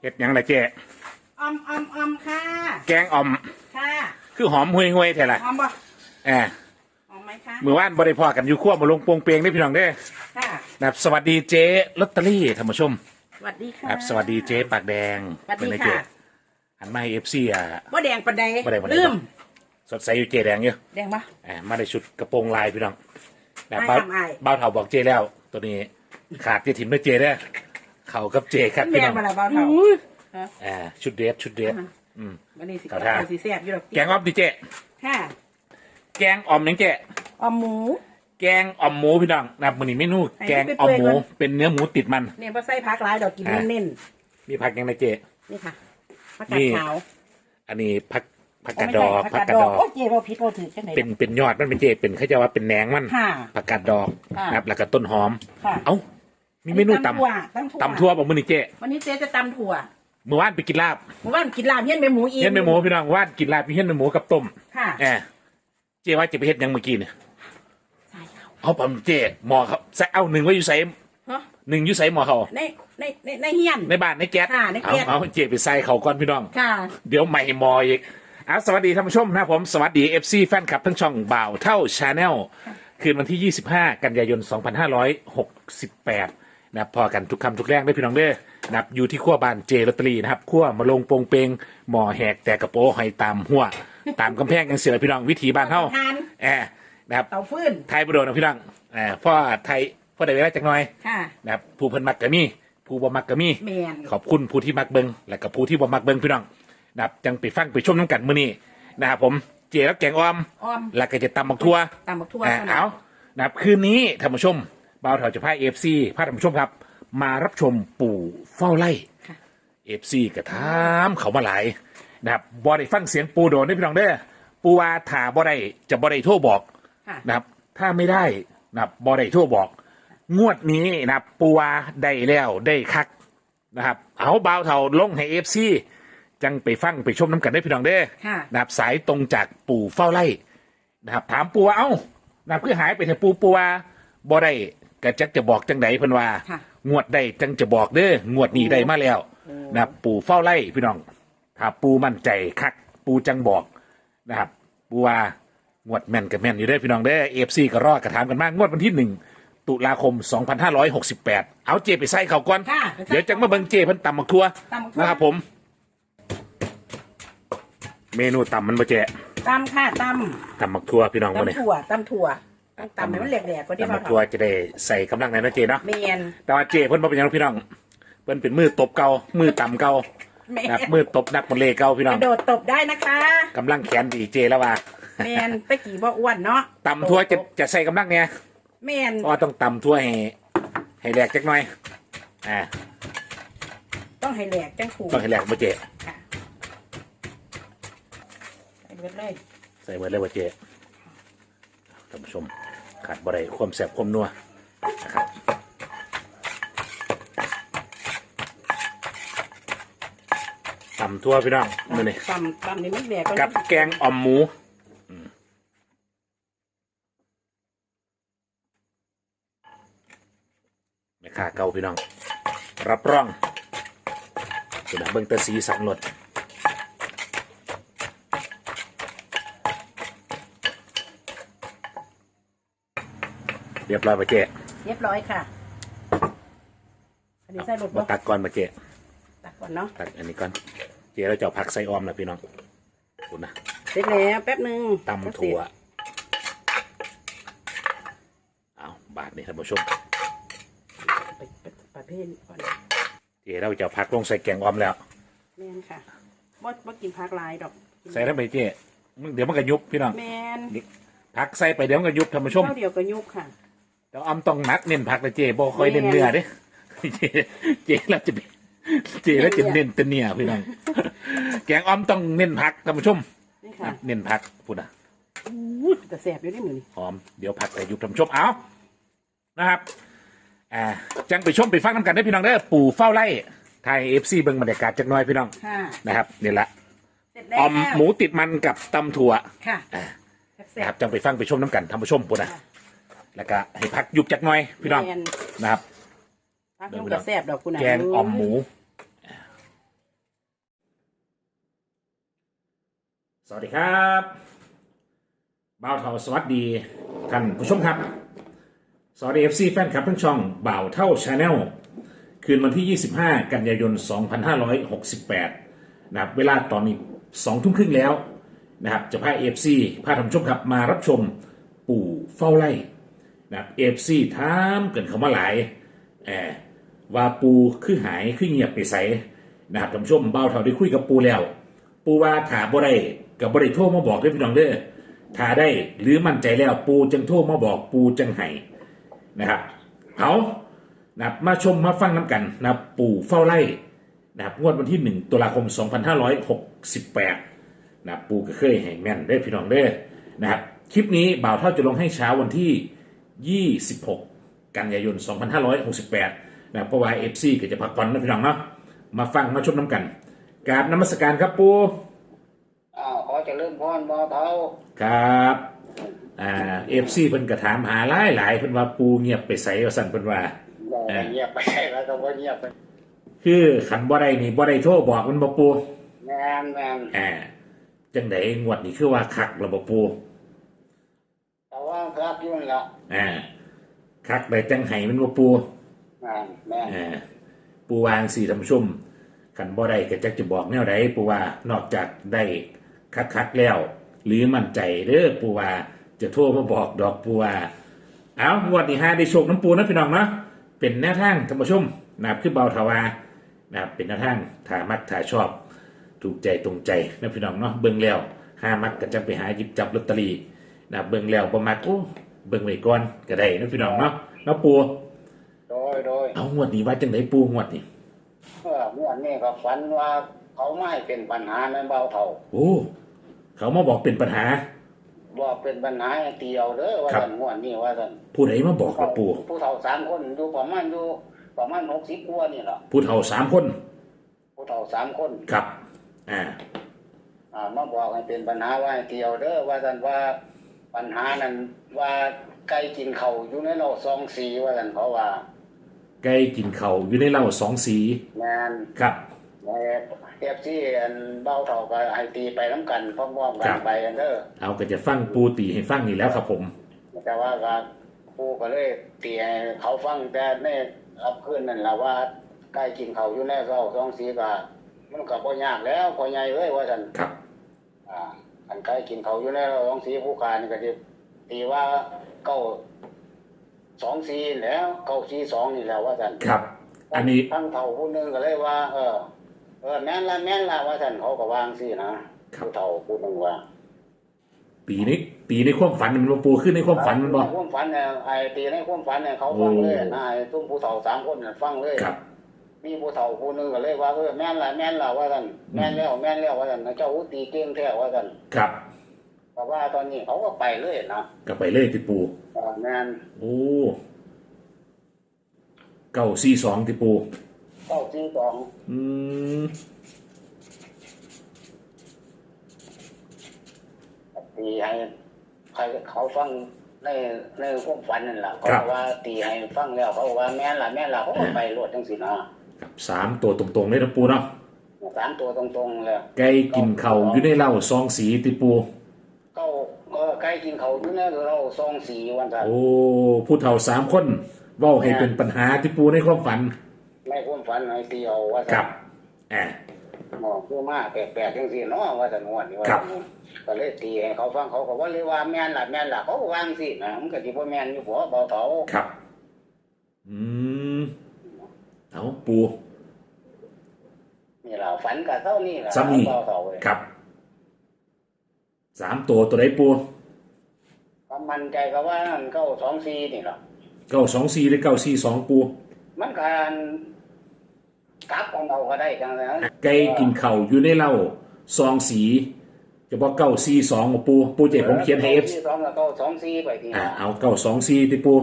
เฮ็ดหยังล่ะเจ๊ออมออมออมค่ะ แกงอ่อม ค่ะคือหอมห่วยๆแท้ล่ะออมบ่แอบออมไหมคะมื้อวานบ่ได้พอกันอยู่ครัวมาลงโปงเปงเด้อพี่น้องเด้อค่ะนะครับสวัสดีเจ๊ลอตเตอรี่ท่านผู้ชมสวัสดีค่ะครับสวัสดีเจ๊ปากแดงสวัสดีเป็นไงค่ะเจ๊หันมาให้ FC อะ บ่แดงปันใดบ่แดงปานใด ลืม สดใสอยู่เจ๊แดงอยู่แดงปะ อ่ามาในชุดกระโปรงลายพี่น้องนะไม่บ้าวทำอ้ายบ้าวเฒ่าบอกเจ๊แล้ว ตัวนี้ขาดจะถิ่มด้วยเจ๊เด้อ เข้ากับเจ๊ครับแดพี่งน้องมาละเบาเท่าฮะอ่าชุดเดรสชุดเดรสอืม วันนี้สิขอทานเอาสีแซ่บอยู่ดอกแกงอ่อมดิเจ๊ค่ะแกงอ่อมนังเจ๊ออมหมู แกงอ่อมหมูพี่น้องนะครับมื้อนี้เมนูให้แกงอ่อมหมูเปื่อยๆก่อน เป็นเนื้อหมูติดมัน เนี่ยบ่ใส่ผักหลายดอกกินอ่าเน้นมีผักยังไงเจ๊ๆนี่ค่ะผักกาดนี่ขาวอันนี้ผักผักโอ้กาดไม่ดใช่อกผักผักกาดกาดดดออกกโอ้เจ๊บ่ผิดบ่ถือจังไหนเป็นเป็นยอดมันเป็นเจ๊เป็นเขาจะว่าเป็นแหนงมันค่ะ ผักกาดดอกค่ะ นะครับแล้วก็ต้นหอม ค่ะ เอ้า มีเมนูตถั่วตำำถั่วตำทั่วบอกมื้อนี้เจ๊วันนี้เจ๊จะตำถั่วเมื่อวานไปกินลาบหมู่บ้านกินลาบเฮี้ยนแม่หมูอีกเฮ็ดแม่หมูพี่น้องว่านกินลาบพี่เฮ็ดแม่หมูกับต้มค่ะแอบเจ๊ว่าจะไปเฮ็ดหยังเมื่อกี้เนี่ยใส่เขาเอาปั๊มเจ๊หมอเขาใส่เอาหนึ่งไว้อยู่ใส่ฮะหนึ่งอยู่ใส่หมอเขาในในในในเฮียนในบ้านในแก๊สค่ะในเอาแก๊สเอาเจ๊ไปใส่เขาก่อนพี่น้องค่ะ เดี๋ยวใหม่มออีกอะสวัสดีท่านผู้ชมนะครับผมสวัสดี FC แฟนคลับทั้งช่องบ่าวเท่าชาแนลคืนวันที่ 25 กันยายน 2568 นะครับพอกันทุกคำทุกแรงได้อพี่น้องเด้อนะครับอยู่ที่ขั้วบานเจลอตเตอรี่นะครับขั้วมาลงโปงเปงหมอแหกแต่กระโปรงให้ตามหัว ตามกำแพงยังเสือพี่น้องวิถีบ้านเท่าทานแอบนะครับเตาฟืนไทยประโดดนะพี่น้องแอบพ่อไทยพ่อได้เวลาจักหน่อยค่ะนะครับผู้เพิ่นมักกะมีผู้บ่มักกะมี แมนขอบคุณผู้ที่มักเบิงและกับผู้ที่บ่มักเบิงพี่น้องนะครับจังไปฟังไปชมน้ำกันมื้อนี้นะครับผมเจ๊แล้วแกงอ้อมอ้อมแล้วก็จะตำบักทั่วตำบักทั่วอ่าท่นั้น เอานะครับคืนนี้ท่านผู้ชม บ่าวเถาจะพาเอฟซีพาท่านผู้ชมครับ มารับชมปู่เฝ้าไล่ค่ะ เอฟซีกระทามเขามาหลายนะครับบ่ได้ฟังเสียงปูโดนได้อพี่น้องเด้อปูว่าถ้าบ่ได้จะบ่ได้โทรบอก ค่ะ นะครับถ้าไม่ได้นะครับบอได้ทั่วบอก งวดนี้นะครับปูวาได้แล้วได้คักนะครับ เอาเบาวเท่าลงให้เอฟซีจังไปฟังไปชมน้ำกันได้พี่น้องเด้อค่ะ นะครับสายตรงจากปู่เฝ้าไร่นะครับถามปูว่าเอ้านะครับคือหายไปแต่ปูปูว่าบอได้ กระจักจะบอกจังไดเพิ่นว่า ค่ะ งวดได้จังจะบอกเด้องวดนี้ได้มาแล้วนะครับปู่เฝ้าไร่พี่น้องถ้าปูมั่นใจคักปูจังบอกนะครับ ปูว่างวดแม่นกับแม่นอยู่ได้อพี่น้องได้เอฟซีก็รอดกระถามกันมากงวดวันที่หนึ่งตุลาคม 2568 เอาเจไปใส่เขาก่อน ค่ะเดี๋ยวจังมาเบิ่งเจเพิ่นตำมักทั่วตำบักทั่ว นะครับผม เมนูตำมันบ่เจตำค่ะตตำมักทั่วพี่น้องำมาเนี่ย ตำถั่วตำถั่ว ต้องตำให้มันแหลกๆก็ได้ตำป่ะมักทั่วจะได้ใส่กำลังในนะเจเนาะ แมนแต่ว่าเจเพิ่นบ่เป็นหยังหรอกพี่น้อง เพิ่นเป็นมือตบเก่า มือตำเก่าแมนนะครับมือตบนักบอลเลเก่าพี่น้กองระโดดตบได้นะคะกำลังแขนดีเจแล้วว่าแมนตะกี้บ่อ้วนเนาะตำทั่วจะจะใส่กำลังเนี่ยแมนเพราะว่าต้องตำทั่วให้ให้แหลกจักหน่อย อ่า ต้องให้แหลกจังขู่ต้องให้แหลกบ่เจ ค่ะใส่เบิดเลย ใส่ไว้เลยบ่เจท่านผู้ชม ขาดบ่ได้ความแซ่บความนัวนะครับตำทั่วพี่น้องมื้อนี้ตำตำนี่มันแหลกกับแกงอ่อมหมูอืมแม่ค้าเก่าพี่น้อง รับรองสุดาเบิ่งแตะสีสันหนด เรียบร้อยมาเจ๊เรียบร้อยค่ะ อันนี้ใส่รถมาบ่ตักก่อนมาเจ๊ตักก่อนเนาะตักอันนี้ก่อนเจ๊เราจะเอาผักใส่ออมนะพี่น้องคุณนะเสร็จแล้วแป๊บหนึงตำถั่วเอาบาทนี่ท่านผู้ชมไปไปประเภทก่อนเจ๊เราจะเอาผักลงใส่แกงออมแล้ว แมนค่ะบ่บ่กินผักหลายดอกใส่ทำไมเจ๊มึงเดี๋ยวมันก็ยุบพี่น้องแมนผักใส่ไปเดี๋ยวมันก็ยุบท่านผู้ชมเท่าเดียวก็ยุบค่ะ แต่ออมต้องหนักเน้นผักนะเจ๊บ่ค่อยเน้นเนื้อเด้เจ๊เจ๊เราจะเจ๊เราจะเน้นแต่เนื้อพี่น้องแกงออมต้องเน้นผักท่านผู้ชมนี่คค่ะรับเน้นผักพูดนะอู้แต่แสบอยู่ในมือนี่หอมเดี๋ยวผักใส่ยุบท่านผู้ชมเอานะครับอ่าจังไปชมไปฟังน้ำกันได้อพี่น้องเด้อปู่เฝ้าไร่ไทยเอฟซีเบิ่งบรรยากาศจักหน้อยพี่น้องค่ะนะครับนี่แหละเสร็จแล้วออมหมูติดมันกับตำถั่วค่ะอ่าแสนะบครับจังไปฟังไปชมน้ำกันท่านผู้ชมพูดนะ แล้วก็ให้พักหยุบจักหน่อยพี่น้องนะครับ พักน้ำกแซบดอกคุณนะแกงอ่อมหมู สวัสดีครับบ่าวเท่าสวัสดีท่านผู้ชมครับ สวัสดีเอฟซีแฟนคลับทั้งช่องบ่าวเท่าชาแนลคืนวันที่ 25 กันยายน 2568 นะครับ เวลาตอนนี้2ทุ่มครึ่งแล้วนะครับ จะพาเอฟซีพาท่านผู้ชมครับมารับชมปู่เฝ้าไร่ นะครับเอฟซีถามเกินเขามาหลายแอว่าปูคือหายคือเงียบไปใสนะครับท่านผู้ชมบ่าเท่าได้คุยกับปูแล้ว ปูว่าถาบ่ได้กับบ่ได้โทรมาบอกเด้พี่น้องเด้อถ้าได้หรือมั่นใจแล้วปูจังโทรมาบอกปูจังไห้นะครับเอานะครับมาชมมาฟังน้ำกันนะครับปู่เฝ้าไร่นะครับงวดวันที่ 1ตุลาคม 2568นะครับปูก็เคยแห่งแม่นได้พี่น้องเด้อนะครับคลิปนี้บ่าวเท่าจะลงให้เช้าวันที่ 26 กันยายน 2568นะครับเพราะว่า FC ก็จะพักผ่อนนะพี่น้องเนาะมาฟังมาชมน้ำกันกราบนมัสการครับปูอ้าวขอเจะเริ่มพรบ่เท้าครับอ่าเอฟซีเพิ่นกระถามหาหลายหลายเพิ่นว่าปูเงียบไปใส่ว่าสั่นเพิ่นว่าบ่เอ่อเงียบไปแล้วก็บ่เงียบไปคือขันบ่ได้นี่บ่ได้โทรบอกมันบ่ปูแม่นแม่นอ่าจังไดงวดนี้คือว่าคักระบ่ปูแต่ว่า ครับอยุ่นนละอ่าคักได้จังไห้มันบ่ปูแม่นแม่นอ่าปูวางสี่ท่านผู้ชมขันบ่ได้ก็จักจะบอกแนวใดปูว่านอกจากได้คักๆแล้ว หรือมั่นใจเด้อปูว่าจะโทรมาบอกดอกปูว่าเอางวดนี้ฮะได้โชคน้ำปูนะพี่น้องเนาะเป็นแนวทางท่านผู้ชมนะครับคือเบาทวานะครับเป็นแนวทางถ้ามักถ้าชอบ ถูกใจตรงใจนะพี่น้องเนาะเบิ่งแล้วหามักก็จะไปหาหยิบจับลอตเตอรี่ นะครับเบิ่งแล้วบ่มักโอ้เบิ่งไว้ก่อนก็ได้นะพี่น้องเนาะเนาะปูโดยโดยเอางวดนี้ว่าจังไดปูงวดนี้เมื่อเมื่อนี้ก็ฝันว่าเขาไม่ให้เป็นปัญหาในเบาเท่าโอ้เขามาบอกเป็นปัญหาบ่เป็นปัญหาให้เตียวเด้อว่าครับท่านม่วนนี่ว่าท่านผู้ใดมาบอกกับปูผู้เฒ่าสามคนอยู่ประมาณอยู่ประมาณ60กว่านี่ล่ะผู้เฒ่าสามคน ผู้เฒ่าสามคนครับ อ่า อ่ามาบอกให้เป็นปัญหาว่าให้เตียวเด้อว่าท่านว่า ปัญหานั้นว่าไก่กินข้าวอยู่ในเราซองสีว่าท่านเขาว่าไก่กินเขาวอยู่ในเหล้าสองสีแม่นครับเอฟซีอันเบ้าเท่าก็ให้ตีไปน้ำกันพร้อมๆกันไปกันเด้อเอาก็จะฟังปูตีให้ฟังนี่แล้วครับผม แต่ว่าก็ผู้ก็เลยตีให้เขาฟังแต่ในรับคืนนั่นแหละว่าใกล้กินเขาวอยู่ในเศร้าสองสีก็มันก็บ่ยากแล้วพอใหญ่เอ้ยว่าซั่นครับ อ่า อันใกล้กินเขาวอยู่ในเศร้าสองสีผู้การนี่ก็สิตีว่าเก้าสองสีแล้วเก้าสีสองนี่แหล้วว่าซั่นครับ อันนี้ทั้งเฒ่าผู้หนึงก็เลยว่า เออเออแม่นละแม่นละว่าซั่นเขาก็วางสินะผู้เฒ่าผู้หนึงว่าปีนี้ปีในความฝันมันบ่ปูขึ้นในความฝันมันบ่ในความฝันเนี่ยไอ้ตีในความฝันเนี่ยเขาฟังเลยนะไอ้ตุ้มผู้เฒ่าสามคนเนี่ยฟังเลยครับ มีผู้เฒ่าผู้หนึงก็เลยว่าเออแม่นละแม่นละว่าซั่นแม่นแล้วแม่นแล้วว่าซั่นเจ้าอุตีเก่งแท้ว่าซั่นครับเพราะว่าตอนนี้เขาก็ไปเลยนะก็ไปเลยติปู อ่าแม่นโอ้เก้าสี่สองติปู เก้าสี่สองอืม ตีให้ใครเขาฟังในในความฝันนั่นแหละเขาบอกว่าตีให้ฟังแล้วเขาบอกว่าแม่นละแม่นละเขาก็ไปรวดจังสินะ ครับสามตัวตรงๆเลยนะปูเนาะสามตัวตรงๆเลยไก่กินเขาวอยู่ในเหล้าซองสีติปูเก้าเออใกล้กินเขาวอยู่ในเราซองสีวันซั่นโอ้ผู้เฒ่าสามคนเว้าให้เป็นปัญหาติปูในความฝันในความฝันไอ้ตีเอาว่าครัซั่บนอ่าหมอคือมาแปลกๆจังซี่เนาะว่าซั่นงวดนี้ว่าครับก็เลยตีให้เขาฟังเขาก็ว่าเลยว่าแม่นล่ะแม่นล่ะเขาก็วางสินะมันก็สิบ่แม่นอยู่บ่เบาเถาครับ อืมเอา ปูนี่ล่ะฝันก็เท่านี้ล่ะซ้ำนี่เบาเถาเว้ยครับสามตัวตัวใดปูก็มั่นใจก็ว่านั่นเก้าสองสี่นี่ล่ะเก้าสองสี่หรือเก้าสี่สองปูมันการกลับของเราก็ได้จังนั้นไก่กินเข่าวอยู่ในเหล้าซองสีจะบอกเก้าสี่สองปูปูเจ็ผมเขียนให้เอฟสองแล้วก็สองสี่ไปทีอ่าเอาเก้าสองสี่ติปู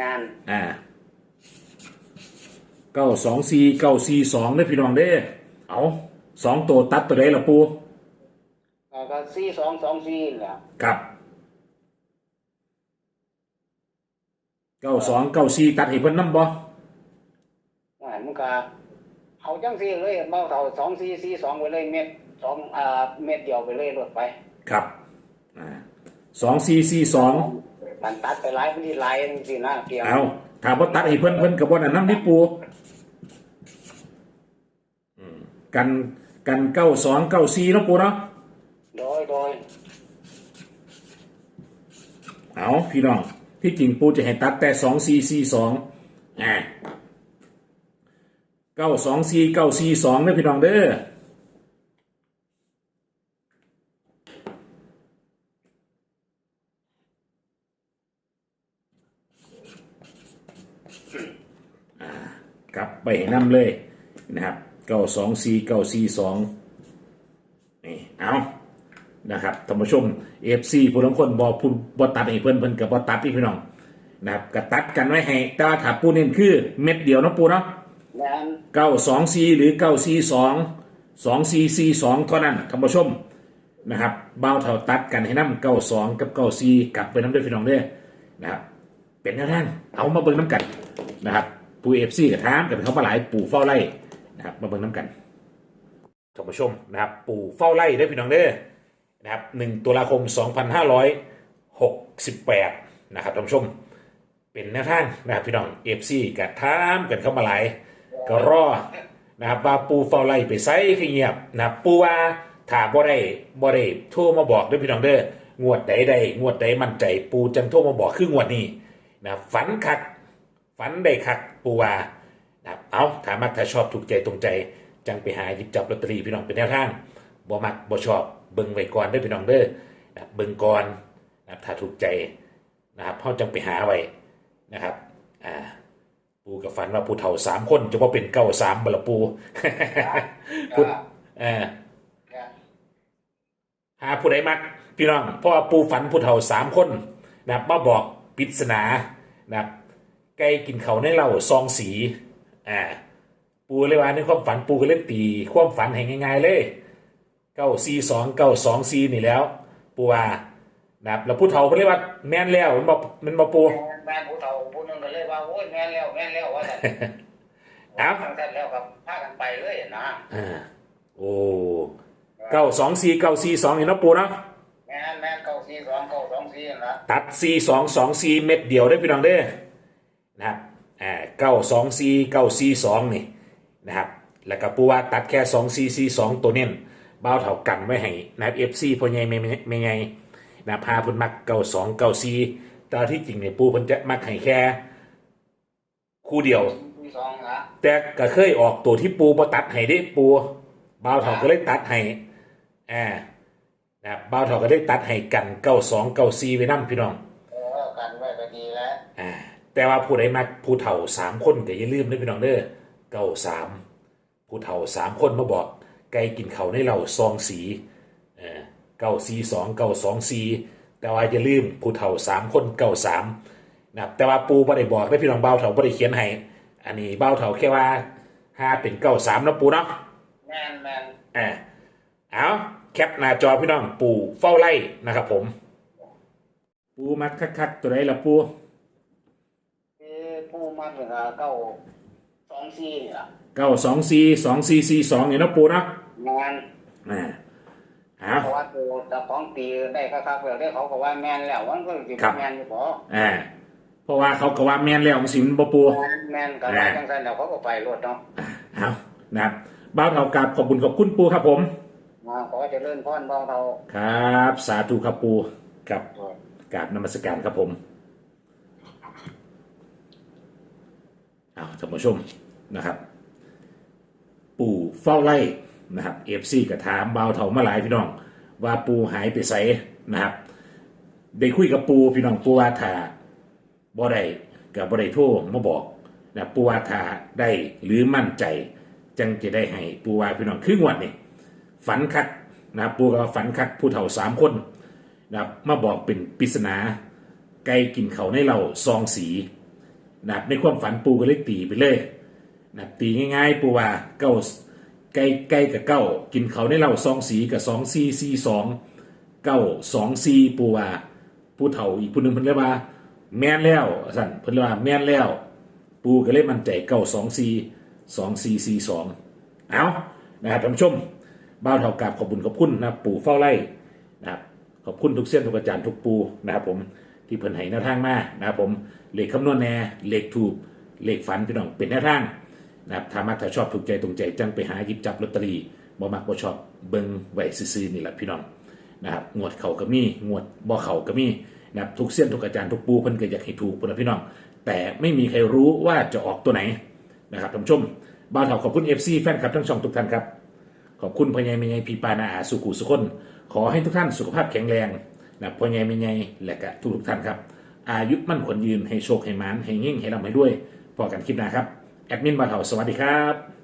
งานอ่า เก้าสองสี่เก้าสี่สองเด้อพี่น้องเด้อเอาสองตัวตัดตัวใดละปูแล้วก็สี่สองสองสี่นี่แหละครับเก้าสองเก้าสี่ตัดให้เพิ่นน้ำบ่ว่ามันก็เอาจังสี่เลยเบาเท่าสองสี่สี่สองไปเลยเม็ดสองอ่าเม็ดเดียวไปเลยรถไปครับอ่าสองสี่สี่สองมันตัดไปหลายพื้นที่หลายสินะเกี่ยวเอาถามว่าตัดให้เพิ่นเพิ่นกับบนอันนั้นนี่ปูอืม กันกันเก้าสองเก้าสี่เนาะปูเนาะโดยโดยเอาพี่น้องที่จริงปูจะให้ตัดแต่สองสี่สี่สองอ่าเก้าสองสี่เก้าสี่สองเด้อพี่น้องเด้อกลับไปให้นำเลยนะครับ เก้าสองสี่เก้าสี่สองนี่เอานะครับท่านผู้ชมเอฟซีผู้ทั้งคนบอพูดบอตัดให้เพิ่นเพิ่นกับบอตัดพี่พี่น้องนะครับก็ตัดกันไว้ให้แต่ว่าถ้าปูเน้นคือเม็ดเดียวเนาะปูเนาะแม่นเก้าสองสี่หรือเก้าสี่สองสองสี่สี่สองเท่านั้นท่านผู้ชมนะครับเบ้าเท่าตัดกันให้นำเก้าสองกับเก้าสี่กลับไปน้ำด้วยพี่น้องเด้อนะครับเป็นแนวทางเอามาเบิ่งน้ำกันนะครับปูเอฟซีกับทามกันเขามาหลายปู่เฝ้าไล่ นะครับ มาเบิ่งน้ำกันท่านผู้ชมนะครับ ปู่เฝ้าไล่ได้พี่น้องเด้อนะครับหนึ่งตุลาคม 2568 นะครับท่านผู้ชม เป็นแนวทางนะครับพี่น้องเอฟซีกับทามกันเข้ามาหลาย ก็รอนะครับว่าปูเฝ้าไล่ไปไซขี้เงียบนะครับปูว่าถาบ่ได้บ่ได้โทรมาบอกด้วยพี่น้องเด้องวดใดใดงวดใดมั่นใจ ปูจังโทรมาบอกคืองวดนี้นะฝันคักฝันได้คักปูว่า นะครับเอาถามมักถ้าชอบถูกใจตรงใจ จังไปหาหยิบจับลอตเตอรี่พี่น้องเป็นแนวทางบ่มักบ่ชอบเบิ่งไว้ก่อนเด้อพี่น้องเด้อนะครับเบิ่งก่อนนะครับถ้าถูกใจนะครับเฮาจังไปหาไว้นะครับอ่าปูกับฝันว่าปูเฒ่าสามคนจะว่าเป็นเก้าสามบละปูพูดเออหาผู้ใดมัก พี่น้องเพราะว่าปูฝันผู้เฒ่าสามคนนะครับมาบอกปริศนานะครับไก่กินเขาวในเหล่าซองสี อ่า ปูเลยว่าในความฝันปูก็เล่นตี ความฝันให้ง่ายๆเลยเก้าซีสองเก้าสองซีนี่แล้ว ปูว่านะครับแล้วผู้เฒ่าเขาเรียกว่าแม่นแล้วมันบอกมันบอกปูแม่นผู้เฒ่าผู้หนึงก็เลยว่าโอ้ยแม่นแล้วแม่นแล้วว่าแต่เอ้าทางนั้นแล้วครับพากันไปเลยนะอ่าโอ้เก้าสองสี่เก้าสี่สองนี่เนาะปูเนาะแม่นแม่นเก้าสี่สองเก้าสองสี่นั่นละตัดสี่สองสองสี่เม็ดเดียวได้อพี่น้องเด้อนะครับอ่า เก้าสองสี่เก้าสี่สองนี่นะครับแล้วก็ปูว่าตัดแค่สองสี่สี่สองตัวเน้นเบ้าเท่ากันไว้ให้นะครับเอฟซีพ่อใหญ่ไม่ไม่ไงนะครับพาเพิ่นมักเก้าสองเก้าสี่แต่ที่จริงเนี่ยปูเพิ่นจะมักให้แค่ คู่เดียวสี่สองนะแต่ก็เคยออกตัวที่ปูมาตัดให้ได้ปูบ่าวเถาก็เลยตัดให้อ่านะครับบ่าวเถาก็ได้ตัดให้กันเก้าสองเก้าสี่ไว้นั่พี่น้องเออกันไว้ก็ดีแล้วอ่า แต่ว่าผู้ใดมาผู้เฒ่าสามคนก็อย่าลืมนะพี่น้องเด้อเก้าสามผู้เฒ่าสามคนมาบอกไก่กินเขาวในเราซองสีเออเก้าสี่สองเก้าสองสี่แต่ว่าอย่าลืมผู้เฒ่าสามคนเก้าสามนะครับแต่ว่าปูบ่ได้บอกได้พี่น้องบ่าวเฒ่าบ่ได้เขียนให้อันนี้บ่าวเฒ่าแค่ว่าห้าเป็นเก้าสามนะปูเนาะแม่นแม่นอ่าเอาแคปหน้าจอพี่น้องปู่เฝ้าไล่นะครับผม ปูมักคักๆตัวไหนล่ะปูคือ ผู้มาถึงอ่าเก้าสองสี่นี่ล่ะเก้าสองสี่สองสี่สี่สองเนี่ยเนาะปูเนาะแม่นอ่าเอาเพราะว่าตัวเจ้าของตีได้คักๆแล้วได้เขาก็ว่าแม่นแล้วมันก็สิบ่แม่นอยู่บ่อ่าเพราะว่าเขาก็ว่าแม่นแล้วของสิมันบ่ปู แม่นแม่นก็ว่าจังซั่นแล้วเขาก็ไปรถเนาะเอานะครับบ้าวเท่ากราบขอบคุณขอบคุณปูครับผมมาขอเจริญพรบ่าวเฒ่าครับ สาธุครับปูกับกราบนมัสการครับผมเอา ท่านผู้ชมนะครับ ปู่เฝ้าไล่นะครับเอฟซีกับถามบ่าเถามาหลายพี่น้อง ว่าปูหายไปไสนะครับ ได้คุยกับปูพี่น้องปูว่าถ้าบ่ได้กับบ่ได้โทรมาบอกนะปูว่าถ้าได้หรือมั่นใจ จังจะได้ให้ปูว่าพี่น้องคืองวดนี่ฝันคักนะครับปูก็ว่าฝันคักผู้เฒ่าสามคนนะครับมาบอกเป็นปริศนาไก่กินเขาในเราซองสี นับในความฝันปูก็เลยตีไปเลยนับตีง่ายๆ ปูว่าเก้าไก่ไก่กับเก้ากินเขาในเราซองสีกับสองซีซีสองเก้าสองซีปูว่าผู้เฒ่าอีกผู้หนึ่งเพิ่นเรียกว่า แม่นแล้วสั่นเพิ่นเรียกว่าแม่นแล้ว ปูก็เลยมั่นใจเก้าสองซีสองซีซีสองเอานะครับท่านผู้ชมบ้าวเท่ากับขอบุญขอบคุณนะครับปู่เฝ้าไร่นะครับขอบคุณทุกเส้นทุกอาจารย์ทุกปูนะครับผม ที่เพิ่นให้แนวทางมานะครับผมเลขคำนวณแน่เลขถูกเลขฝันพี่น้องเป็นแนวทางนะครับถ้ามักถ้าชอบถูกใจตรงใจจังไปหาหยิบจับลอตเตอรี่บ่มักบ่ชอบเบิ่งไว้ซื่อๆนี่แหละพี่น้องนะครับงวดเขาก็มีงวดบ่เขาก็มีนะครับทุกเส้นทุกอาจารย์ทุกปูเพิ่นก็อยากให้ถูกเพิ่นนะพี่น้อง แต่ไม่มีใครรู้ว่าจะออกตัวไหนนะครับท่านผู้ชมบ้าวเถาขอบคุณ FC แฟนคลับทั้งช่องทุกท่านครับขอบคุณพญ่แม่ใหญ่พี่ปานาอาสุขุสุคน ขอให้ทุกท่านสุขภาพแข็งแรง นะพ่อใหญ่แม่ใหญ่และก็ทุกทุกท่านครับ อายุมั่นขวัญยืนให้โชคให้มานให้เง่งให้ร่ำให้ด้วยพอกันคลิปหน้าครับ แอดมินบาเถาสวัสดีครับ